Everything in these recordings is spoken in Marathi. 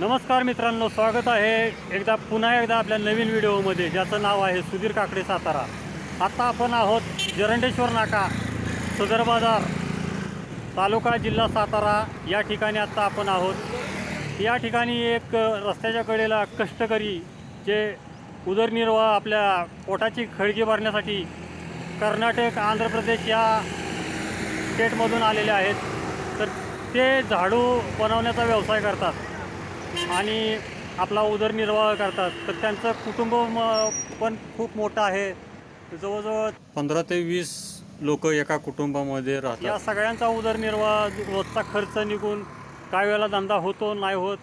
नमस्कार मित्रांनो स्वागत आहे एकदा पुन्हा एकदा आपल्या नवीन व्हिडिओमध्ये ज्याचं नाव आहे सुधीर काकडे सातारा. आत्ता आपण आहोत जरंडेश्वर नाका सदर बाजार तालुका जिल्हा सातारा. या ठिकाणी आत्ता आपण आहोत. या ठिकाणी एक रस्त्याच्या कडेला कष्टकरी जे उदरनिर्वाह आपल्या पोटाची खळगी भरण्यासाठी कर्नाटक आंध्र प्रदेश या स्टेटमधून आलेले आहेत. तर ते झाडू बनवण्याचा व्यवसाय करतात. आणि आपला उदरनिर्वाह करतात. तर त्यांचं कुटुंब म- पण खूप मोठं आहे. जवळजवळ पंधरा ते वीस लोक एका कुटुंबामध्ये राहतात. या सगळ्यांचा उदरनिर्वाह रोजचा खर्च निघून काय वेळेला धंदा होतो नाही होत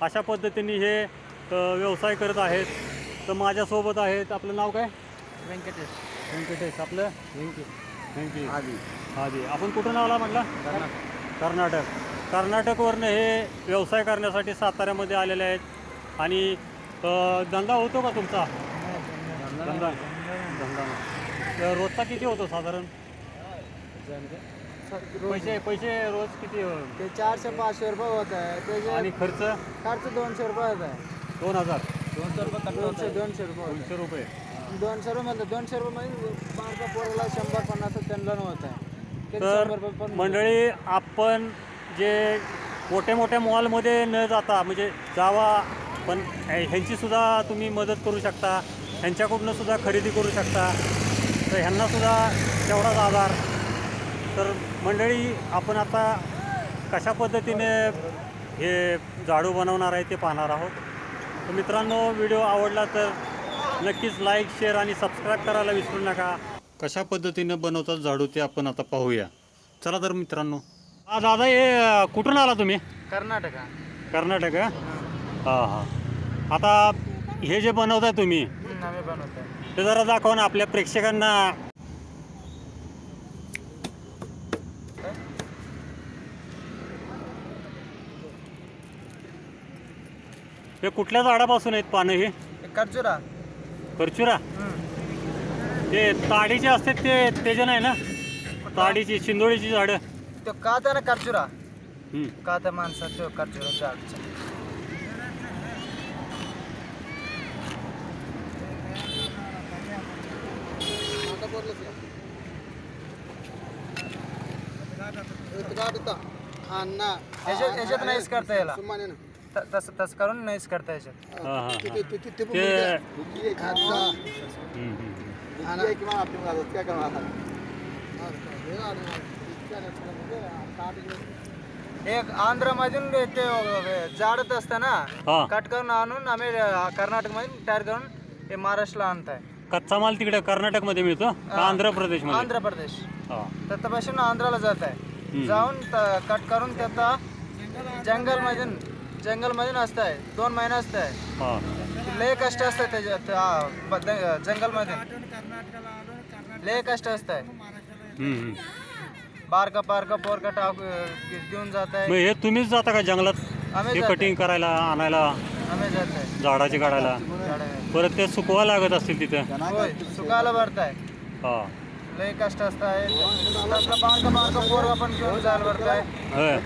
अशा पद्धतीने हे व्यवसाय करत आहेत. तर माझ्यासोबत आहेत. आपलं नाव काय? व्यंकटेश. व्यंकटेश. आपलं? व्यंकी आधी आधी आपण कुठून आला म्हटलं? कर्नाटक. कर्नाटकवरनं हे व्यवसाय करण्यासाठी साताऱ्यामध्ये आलेले आहेत. आणि अ, धंदा होतो का तुमचा? धंदा धंदा नाही. तर रोजचा किती होतो साधारण? पैसे पैसे रोज किती अ, ते चारशे पाचशे रुपये होत आहे. त्याचे आणि खर्च? खर्च दोनशे रुपये होत आहे. दोन हजार. दोनशे रुपये दोनशे दोनशे रुपये होत दोनशे रुपये. आहे दोनशे रुपये म्हणतात दोनशे रुपये मध्ये बारका पोराला शंभर पन्नास त्यांना होत आहे. तर शंभर रुपये पण मंडळी आपण जे मोठ्या मोठ्या मॉलमध्ये न जाता म्हणजे जावा पण ह्यांचीसुद्धा तुम्ही मदत करू शकता. ह्यांच्याकडूनसुद्धा खरेदी करू शकता. तर ह्यांनासुद्धा तेवढाच आधार. तर मंडळी आपण आता कशा पद्धतीने हे झाडू बनवणार आहे ते पाहणार आहोत. तर मित्रांनो व्हिडिओ आवडला तर नक्कीच लाईक शेअर आणि सबस्क्राईब करायला विसरू नका. कशा पद्धतीने बनवतात झाडू ते आपण आता पाहूया. चला तर मित्रांनो हा दादा हे कुठून आला तुम्ही? कर्नाटक. कर्नाटक हां? हां. आता हे जे बनवताय तुम्ही आम्ही बनवत आहे ते जरा दाखवा ना आपल्या प्रेक्षकांना. हे कुठल्या झाडापासून आहेत पानं हे? खर्जुरा करचुरा ते ताडीचे असतात ते त्याचे नाही ना? ताडीची शिंदोळीची झाडं. तो कात ना खर्जुरा हं. कात माणसा तो खर्जुरा झाडचा याच्यात याच्यात नाहीच करता याला त- तसं तसं करून नाहीच करता याच्यात हां हां हां. हं, हं. एक आंध्रमधून ते जाडत असतं ना हां. कट करून आणून आम्ही कर्नाटकमधून तयार करून हे महाराष्ट्रला आणताय. कच्चा माल तिकडे कर्नाटकमध्ये मिळतो का आंध्र प्रदेशमध्ये आंध्र प्रदेश हां. तिथपासून आंध्राला जात आहे जाऊन कट करून त्याचा जंगलमधून जंगलमधून असतंय. दोन महिने असतंय. हां. लय कष्ट असतं त्याच्यात आ, बद- जंगलमध्ये लय कष्ट असतंय. हं, हं. बारका बारका पोरका टाक घेऊन जात मग आहे हे तुम्हीच जाता का जंगलात? आम्ही हे. कटिंग करायला आणायला? आम्ही जात आहे. झाडाची काढायला? परत ते सुकवा लागत असतील तिथं? होय सुकायला भरताय. हा. लय कष्ट असताय. तसलं बारका बारका पोरगा पण घेऊन जायला भरताय. होय.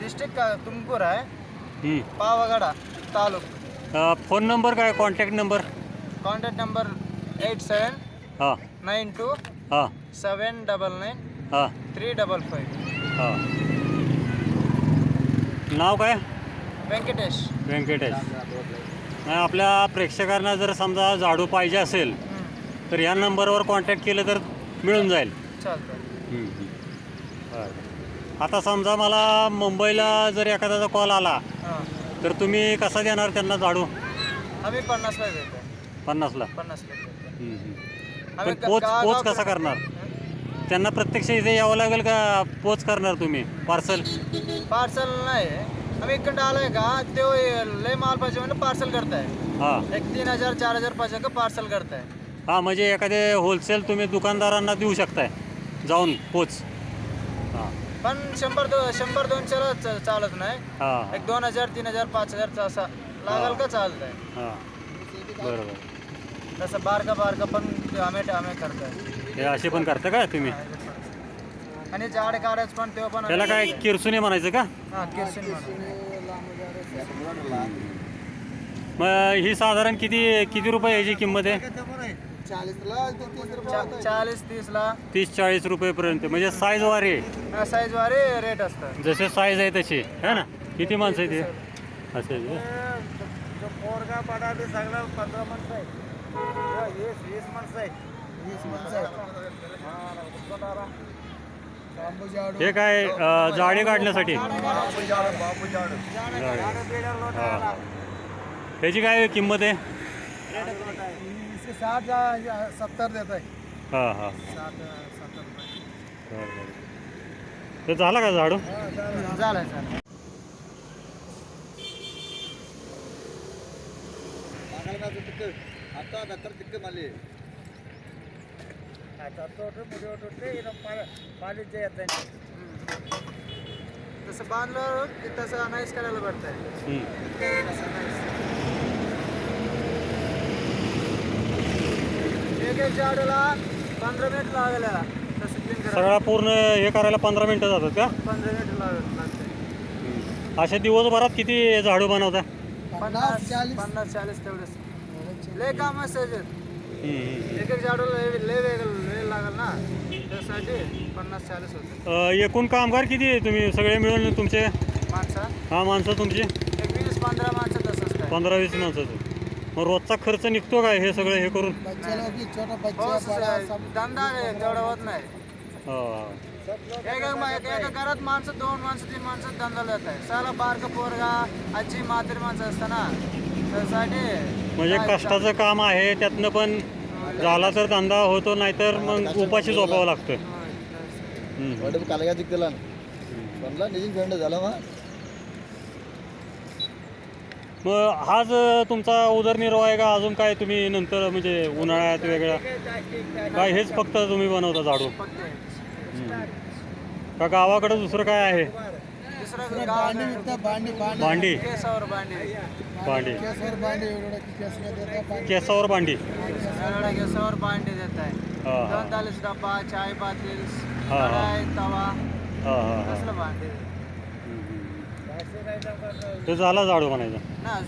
डिस्ट्रिक्ट का तुमकूर आहे. हं. पावगडा. अ, फोन नंबर काय? Contact number contact number eight seven हां. नाईन टू हां. सेवन डबल नाईन हां. थ्री डबल फाईव्ह हां. नाव काय? व्यंकटेश व्यंकटेश नाही, आपल्या प्रेक्षकांना जर समजा झाडू पाहिजे असेल तर ह्या नंबरवर कॉन्टॅक्ट केलं तर मिळून जाईल. बरं. आता समजा मला मुंबईला जर एखाद्याचा कॉल आला हां. तर तुम्ही कसा देणार त्यांना झाडू? आम्ही पन्नासला देतो पन्नासला पन्नासला देतो. आम्ही पण पोच गा- पोच कसा करणार? त्यांना प्रत्यक्ष इथे यावं लागेल का पोच करणार तुम्ही? पार्सल? पार्सल नाही. आम्ही इकडं आलोय का? ते लय माल पाहिजे म्हणजे पार्सल करताय. हां. एक तीन हजार चार हजार पाहिजे का पार्सल करताय. हां म्हणजे एखादे होलसेल तुम्ही दुकानदारांना देऊ शकताय. जाऊन पोच. पण शंभर दो शंभर दोनशेला च- चालत नाही. हां. एक दोन हजार तीन हजार पाच हजारचा असा लागल का चालतंय? हां. बरोबर. तसं बारका बारका पण ते आम्ही आम्ही करतोय. हे असे पण करता का तुम्ही? आणि झाड काढायचं पण तेव्हा पण त्याला काय किरसुने म्हणायचं का? हा किरसून. मग ही साधारण किती किती रुपये याची किंमत आहे? चा- चाळीस तीस ला. तीस चाळीस रुपयेपर्यंत. म्हणजे साईज वारी. साईज वारे रेट असतात जसे साईज आहे तशी. है ना? किती माणसं आहे ते असे पोरगा पडा ते सगळं पंधरा माणसं आहे वीस वीस माणसं आहे वीस माणसं हे काय अं, जाळी काढण्यासाठी? हा. ह्याची काय किंमत आहे. साठ सत्तर देत आहे हां हां। साठ सत्तर रुपये बरं, बरं. ते झाला का झाडू? झालं झालं तसं बांधलं की तसं नाहीच करायला पडतंय हम्म. तसं नाहीच. एक एक झाडाला पंधरा मिनिट तसं क्लीन सगळा पूर्ण हे करायला पंधरा मिनटं जातात का? पंधरा मिनिट लागते अशा दिवसभरात किती झाडू बनवता? पन्नास पन्नास चाळीस तेवढेच. लय काम हम्म, हम्म. लय लय वेळ वेळ लागल ना. त्यासाठी पन्नास चाळीस होते. अं, एकूण कामगार किती आहे तुम्ही? सगळे मिळून तुमचे? माणसं. हा माणसं तुमची? एक वीस पंधरा माणसं तसंच काय. पंधरा वीस माणसाचं मग रोजचा खर्च निघतो काय हे सगळं हे करून? धंदा आहे तेवढा होत नाही हा. एक एक मा- एक एका घरात माणसं दोन माणसं तीन माणसं धंदा जात आहे साला बारका पोरगा आजी म्हातारी माणसं असतं ना. त्यासाठी म्हणजे कष्टाचं काम आहे त्यातनं पण झाला तर धंदा होतो नाहीतर मग उपाशी झोपावं लागतं. हम्म. कालगा जिंकला म्हणला निजीन फ्रेंड झाला मग हाच तुमचा उदरनिर्वाह आहे का? अजून काय तुम्ही नंतर म्हणजे उन्हाळ्यात वेगळा काय हेच फक्त तुम्ही बनवता झाडू. का गावाकडे दुसरं काय आहे? भांडी. भांडी. केसावर भांडी. केसावर भांडी देत आहे चाय. कढाई तवा. भांडी? ते झाला झाडू म्हणायचा. ना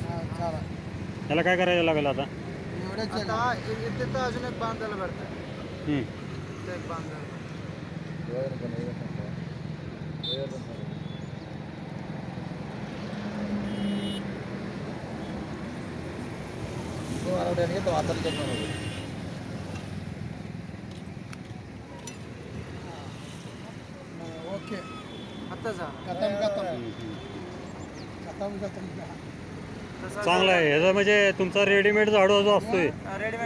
याला काय करायला लागेल आता? आता इ- इथे तर अजून एक बांधायला भरतं हम्म. इथे एक बांधायला. तो आता ओके. आता जा. चांगला आहे. ह्याचा म्हणजे तुमचा रेडीमेड झाडू जो असतोय.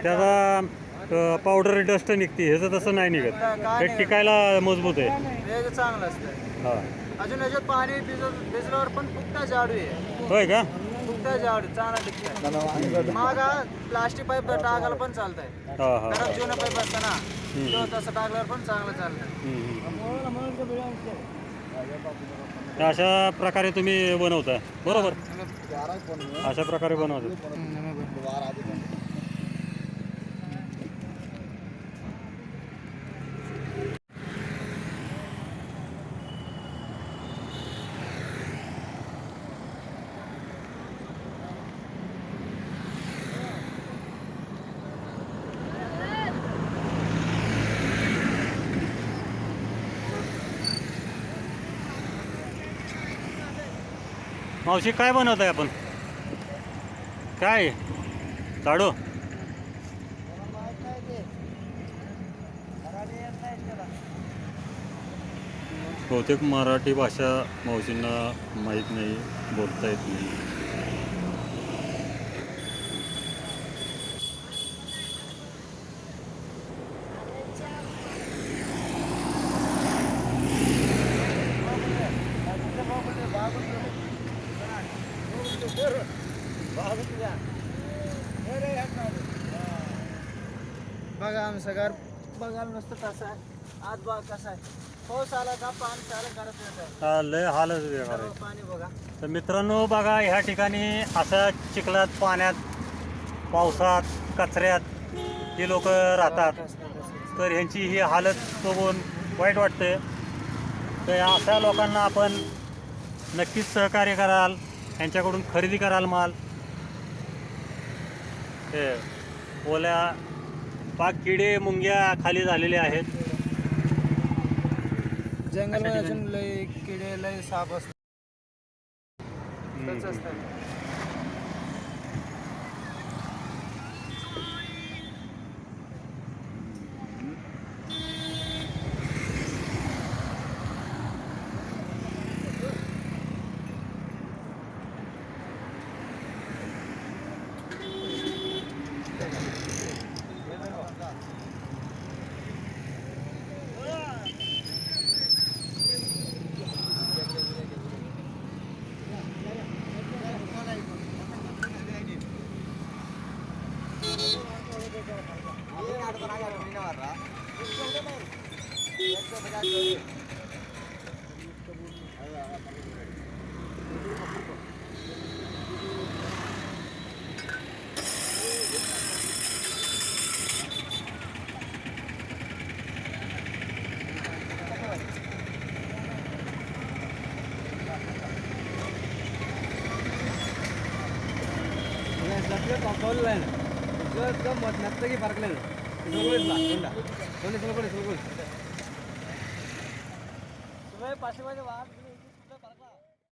त्याचा पावडर डस्ट निघते. ह्याचं तसं नाही निघत. हे टिकायला मजबूत आहे. वेग चांगलं असतं हा. अजून याच्यात पाणी भिजल्यावर पण फुकता झाडू आहे. होय का? फुकता झाडू चांगला टिकतं मागा प्लास्टिक पाईप टाकायला पण चालतंय. हा हा. घरात जुनं पाईप असतं ना तो तसं टाकल्यावर पण चांगलं चालतं हम्म. तर अशा प्रकारे तुम्ही बनवता बरोबर? अशा प्रकारे बनवता मावशी काय बनवत आहे आपण? काय? लाडू बहुतेक मराठी भाषा मावशींना माहीत नाही बोलता येत नाही. आम्ही सगळं बघायला नसतं कसं आहे. आज बघा कसं आहे. हो, लय हालच तर मित्रांनो बघा ह्या ठिकाणी असं चिखलात पाण्यात पावसात कचऱ्यात ही लोक राहतात. तर ह्यांची ही हालत बघून वाईट वाटते तर या अशा लोकांना आपण नक्कीच सहकार्य कराल ह्यांच्याकडून खरेदी कराल माल. हे ओल्या पाक किडे मुंग्या खाली झालेले आहेत. जंगल किडे लय साप असतात. ಕಂಪೌಂಡ್ ಲೈನ್ ಇದು ಮತ್ತಗಿ ಪಾರ್ಕ್ ಲೈನ್ ಸೊಲಗೊಳಿಸ್ಲಾ ಸೊಲಗೊಳಿಸ್ para cima lá.